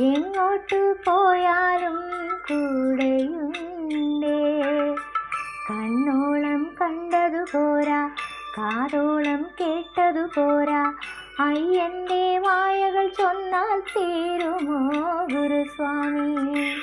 എങ്ങോട്ട് പോയാലും കൂടെയുണ്ടേ. കണ്ണോളം കണ്ടതു പോരാ കാതോളം കേട്ടതു പോരാ. അയ്യന്റെ വായകൾ ചൊന്നാൽ തീരുമോ ഗുരുസ്വാമി?